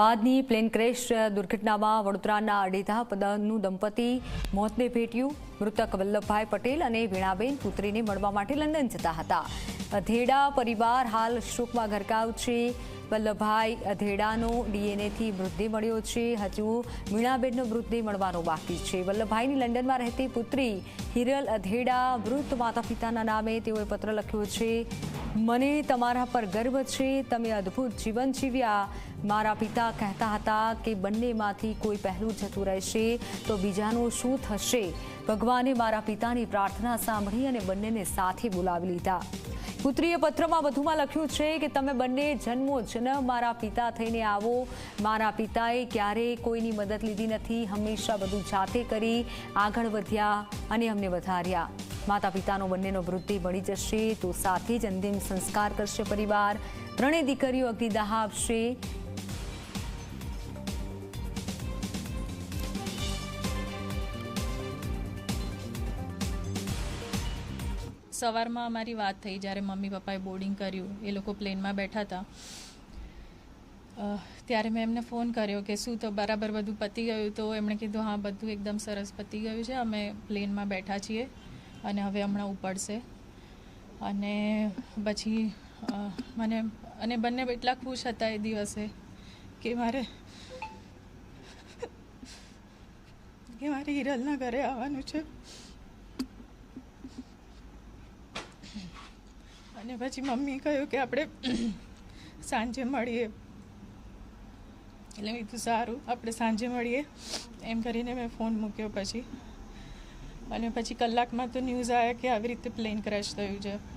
બાદની plane crash દુર્ઘટનામાં વડોદરાના અડેધા પદનું દંપતી મોતને ભેટ્યું. મૃતક વલ્લભભાઈ પટેલ અને વીણાબેન પુત્રીને મળવા માટે લંડન જતા હતા. અધેડા પરિવાર હાલ શોકમાં ગરકાવ છે. વલ્લભભાઈ અધેડાનો ડીએનએથી મૃતદેહ મળ્યો છે. હજુ વીણાબેનનો મૃતદેહ મળવાનો બાકી છે. વલ્લભભાઈની લંડનમાં રહેતી પુત્રી હિરલ અધેડા મૃત માતા પિતાના નામે તેઓએ પત્ર લખ્યો છે, મને તમારા પર ગર્વ છે. તમે અદ્ભુત જીવન જીવ્યા. મારા પિતા કહેતા હતા કે બંનેમાંથી કોઈ પહેલું જતું રહેશે તો બીજાનું શું થશે? ભગવાને મારા પિતાની પ્રાર્થના સાંભળી અને બંનેને સાથે બોલાવી લીધા. પુત્રીએ પત્રમાં વધુમાં લખ્યું છે કે, તમે બંને જન્મો જન્મ મારા પિતા થઈને આવો. મારા પિતાએ ક્યારેય કોઈની મદદ લીધી નથી. હંમેશા બધું જાતે કરી, આગળ વધ્યા અને અમને વધાર્યા. માતા પિતાનો બંનેનો વૃદ્ધિ મળી જશે તો સાથે જ અંતિમ સંસ્કાર કરશે પરિવાર. ત્રણેય દીકરીઓ અગ્નિદાહ આપશે. સવારમાં અમારી વાત થઈ જ્યારે મમ્મી પપ્પાએ બોર્ડિંગ કર્યું, એ લોકો પ્લેનમાં બેઠા હતા. ત્યારે મેં એમને ફોન કર્યો કે શું તો બરાબર બધું પતી ગયું તો એમણે કીધું, હા, બધું એકદમ સરસ પતી ગયું છે, અમે પ્લેનમાં બેઠા છીએ અને હવે હમણાં ઉપડશે. અને પછી મને, અને બંને એટલા ખુશ હતા એ દિવસે કે મારે કે મારે હિરલના ઘરે આવવાનું છે. અને પછી મમ્મી કહ્યું કે આપણે સાંજે મળીએ. એટલે મેં કીધું, સારું, આપણે સાંજે મળીએ. એમ કરીને મેં ફોન મૂક્યો પછી. અને પછી કલાકમાં તો ન્યૂઝ આવ્યા કે આવી રીતે પ્લેન ક્રેશ થયું છે.